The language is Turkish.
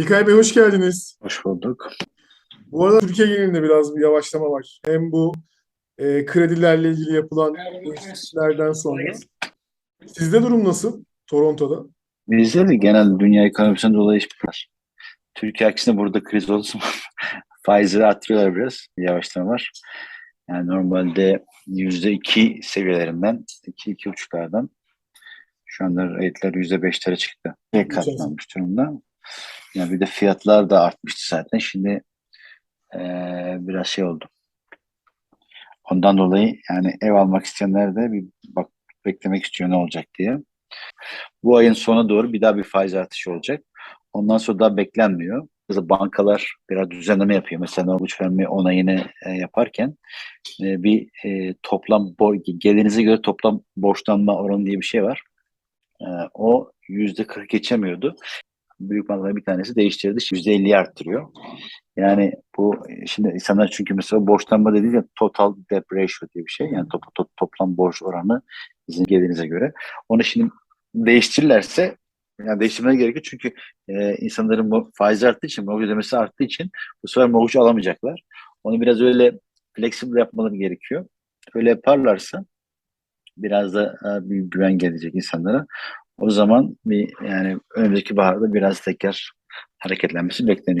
İlkay Bey hoş geldiniz. Hoş bulduk. Bu arada Türkiye genelinde biraz bir yavaşlama var. Hem bu e, kredilerle ilgili yapılan değişikliklerden sonra. Sizde durum nasıl? Toronto'da. Bizde de genel dünya ekonomisinden dolayı hiçbir var. Türkiye aksine burada kriz olursa faizleri arttırıyorlar biraz. Bir yavaşlama var. Yani normalde yüzde iki seviyelerinden, iki, iki buçuklardan şu anda rate'ler yüzde beşlere çıktı. Ve katlanmış durumda. Yani bir de fiyatlar da artmıştı zaten. Şimdi eee, biraz şey oldu. Ondan dolayı yani ev almak isteyenler de bir bak beklemek istiyor ne olacak diye. Bu ayın sona doğru bir daha bir faiz artışı olacak. Ondan sonra daha beklenmiyor. Mesela bankalar biraz düzenleme yapıyor. Mesela borç verme onayını e, yaparken e, bir e, toplam bor gelirinize göre toplam borçlanma oranı diye bir şey var. E, o yüzde 40 geçemiyordu. Büyük bankalar bir tanesi değiştirdi. Yüzde 50'yi arttırıyor. Yani bu şimdi insanlar çünkü mesela borçlanma dediği ya total debt ratio diye bir şey. Yani top, top- toplam borç oranı sizin gelirinize göre. Onu şimdi değiştirirlerse yani değiştirmeleri gerekiyor çünkü e, insanların faiz arttığı için, mortgage ödemesi arttığı için bu sefer mortgage alamayacaklar. Onu biraz öyle flexible yapmaları gerekiyor. Öyle yaparlarsa biraz da e, bir güven gelecek insanlara. O zaman bir yani önümüzdeki baharda biraz tekrar hareketlenmesi bekleniyor.